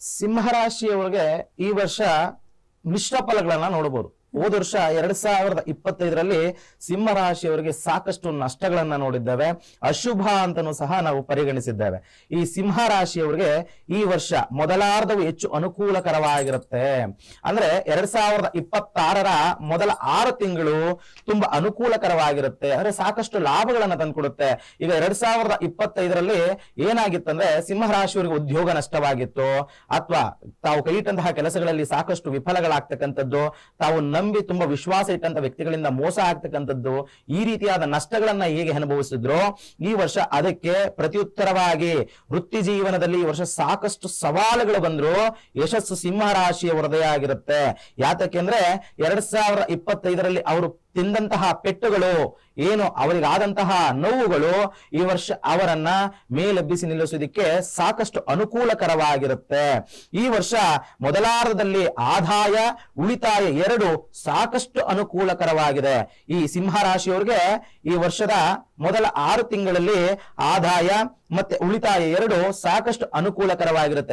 ಸಿಂಹರಾಶಿಯವರಿಗೆ ಈ ವರ್ಷ ಮಿಶ್ರ ಫಲಗಳನ್ನು ನೋಡಬಹುದು. ಹೋದ ವರ್ಷ ಎರಡ್ ಸಾವಿರದ ಇಪ್ಪತ್ತೈದರಲ್ಲಿ ಸಿಂಹರಾಶಿಯವರಿಗೆ ಸಾಕಷ್ಟು ನಷ್ಟಗಳನ್ನ ನೋಡಿದ್ದೇವೆ. ಅಶುಭ ಅಂತನೂ ಸಹ ನಾವು ಪರಿಗಣಿಸಿದ್ದೇವೆ. ಈ ಸಿಂಹ ರಾಶಿಯವರಿಗೆ ಈ ವರ್ಷ ಮೊದಲಾರ್ಧವು ಹೆಚ್ಚು ಅನುಕೂಲಕರವಾಗಿರುತ್ತೆ. ಅಂದ್ರೆ ಎರಡ್ ಸಾವಿರದ ಇಪ್ಪತ್ತಾರರ ಮೊದಲ ಆರು ತಿಂಗಳು ತುಂಬಾ ಅನುಕೂಲಕರವಾಗಿರುತ್ತೆ. ಅಂದ್ರೆ ಸಾಕಷ್ಟು ಲಾಭಗಳನ್ನ ತಂದುಕೊಡುತ್ತೆ. ಈಗ ಎರಡ್ ಸಾವಿರದ ಇಪ್ಪತ್ತೈದರಲ್ಲಿ ಏನಾಗಿತ್ತಂದ್ರೆ ಸಿಂಹರಾಶಿಯವರಿಗೆ ಉದ್ಯೋಗ ನಷ್ಟವಾಗಿತ್ತು. ಅಥವಾ ತಾವು ಕೈ ಇಟ್ಟಂತಹ ಕೆಲಸಗಳಲ್ಲಿ ಸಾಕಷ್ಟು ವಿಫಲಗಳಾಗ್ತಕ್ಕಂಥದ್ದು. ತಾವು ನಂಬಿ ತುಂಬಾ ವಿಶ್ವಾಸ ಇಟ್ಟಂತ ವ್ಯಕ್ತಿಗಳಿಂದ ಮೋಸ ಆಗ್ತಕ್ಕಂಥದ್ದು ಈ ರೀತಿಯಾದ ನಷ್ಟಗಳನ್ನ ಹೇಗೆ ಅನುಭವಿಸಿದ್ರು? ಈ ವರ್ಷ ಅದಕ್ಕೆ ಪ್ರತ್ಯುತ್ತರವಾಗಿ ವೃತ್ತಿ ಜೀವನದಲ್ಲಿ ಈ ವರ್ಷ ಸಾಕಷ್ಟು ಸವಾಲುಗಳು ಬಂದ್ರು. ಯಶಸ್ಸು ಸಿಂಹರಾಶಿಯವರದೇ ಆಗಿರುತ್ತೆ. ಯಾತಕ್ಕೆಂದ್ರೆ ಎರಡ್ ಸಾವಿರದ ಇಪ್ಪತ್ತೈದರಲ್ಲಿ ಅವರು ತಿಂದಂತಹ ಪೆಟ್ಟುಗಳು, ಏನು ಅವರಿಗಾದಂತಹ ನೋವುಗಳು ಈ ವರ್ಷ ಅವರನ್ನ ಮೇಲೆಬ್ಬಿಸಿ ನಿಲ್ಲಿಸೋದಕ್ಕೆ ಸಾಕಷ್ಟು ಅನುಕೂಲಕರವಾಗಿರುತ್ತೆ. ಈ ವರ್ಷ ಮೊದಲಾರ್ಧದಲ್ಲಿ ಆದಾಯ, ಉಳಿತಾಯ ಎರಡು ಸಾಕಷ್ಟು ಅನುಕೂಲಕರವಾಗಿದೆ. ಈ ಸಿಂಹರಾಶಿಯವರಿಗೆ ಈ ವರ್ಷದ ಮೊದಲ ಆರು ತಿಂಗಳಲ್ಲಿ ಆದಾಯ ಮತ್ತೆ ಉಳಿತಾಯ ಎರಡು ಸಾಕಷ್ಟು ಅನುಕೂಲಕರವಾಗಿರುತ್ತೆ.